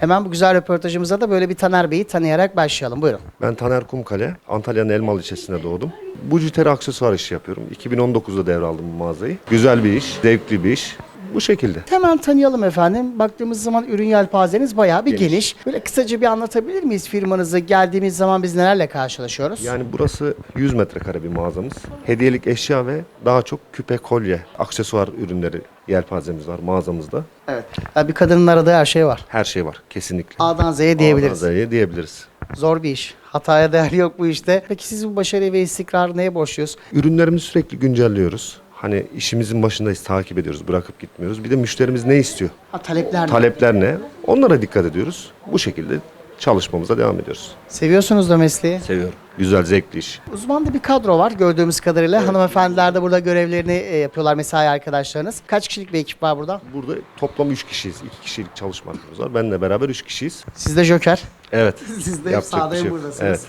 Hemen bu güzel röportajımıza da böyle bir Taner Bey'i tanıyarak başlayalım. Buyurun. Ben Taner Kumkale, Antalya'nın Elmalı ilçesinde doğdum. Bujiteri aksesuar işi yapıyorum. 2019'da devraldım bu mağazayı. Güzel bir iş, zevkli bir iş. Bu şekilde. Hemen tanıyalım efendim. Baktığımız zaman ürün yelpazeniz bayağı bir geniş. Geniş. Böyle kısaca bir anlatabilir miyiz firmanızı? Geldiğimiz zaman biz nelerle karşılaşıyoruz? Yani burası 100 metrekare bir mağazamız. Hediyelik eşya ve daha çok küpe, kolye, aksesuar ürünleri yelpazemiz var mağazamızda. Evet. Ya bir kadının aradığı her şey var. Her şey var kesinlikle. A'dan Z'ye diyebiliriz. A'dan Z'ye diyebiliriz. Zor bir iş. Hataya değer yok bu işte. Peki siz bu başarıyı ve istikrarı neye borçluyuz? Ürünlerimizi sürekli güncelliyoruz. Hani işimizin başındayız, takip ediyoruz, bırakıp gitmiyoruz. Bir de müşterimiz ne istiyor? Ha, talepler. Talepler ne? Onlara dikkat ediyoruz. Bu şekilde çalışmamıza devam ediyoruz. Seviyorsunuz da mesleği. Seviyorum. Güzel, zevkli iş. Uzmanda bir kadro var gördüğümüz kadarıyla. Hanımefendiler de burada görevlerini e, yapıyorlar mesai arkadaşlarınız. Kaç kişilik bir ekip var burada? Burada toplam 3 kişiyiz. 2 kişilik çalışma hakkımız var. Benle beraber 3 kişiyiz. Siz de Joker. Evet. Siz de hep Yapacak bir şey hem yok. buradasınız. Evet.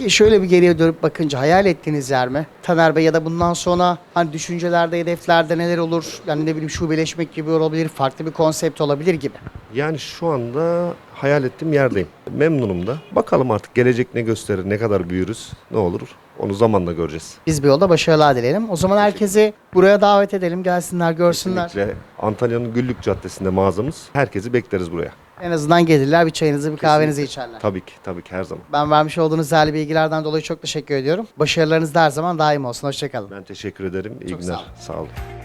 Peki şöyle bir geriye dönüp bakınca hayal ettiğiniz yer mi? Taner Bey ya da bundan sonra hani düşüncelerde, hedeflerde neler olur? Yani ne bileyim şubeleşmek gibi olabilir, farklı bir konsept olabilir gibi. Yani şu anda hayal ettiğim yerdeyim. Memnunum da. Bakalım artık gelecek ne gösterir, ne kadar büyürüz, ne olur. Onu zamanla göreceğiz. Biz bir yolda başarılar dileyelim. O zaman herkesi buraya davet edelim, gelsinler, görsünler. Kesinlikle Antalya'nın Güllük Caddesi'nde mağazamız. Herkesi bekleriz buraya. En azından gelirler, bir çayınızı, bir kahvenizi içerler. Tabii ki, tabii ki her zaman. Ben vermiş olduğunuz değerli bilgilerden dolayı çok teşekkür ediyorum. Başarılarınız da her zaman daim olsun. Hoşçakalın. Ben teşekkür ederim. İyi Çok günler. sağ olun. Sağ olun.